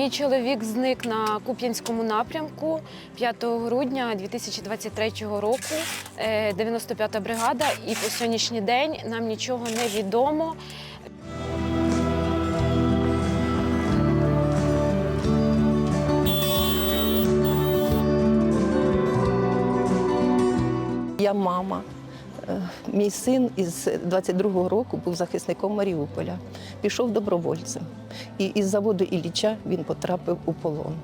Мій чоловік зник на Куп'янському напрямку 5 грудня 2023 року. е, 95-та бригада, і по сьогоднішній день нам нічого не відомо. Я мама. Е, Мій син із 22-го року був захисником Маріуполя. Пішов добровольцем. І із заводу Ілліча він потрапив у полон.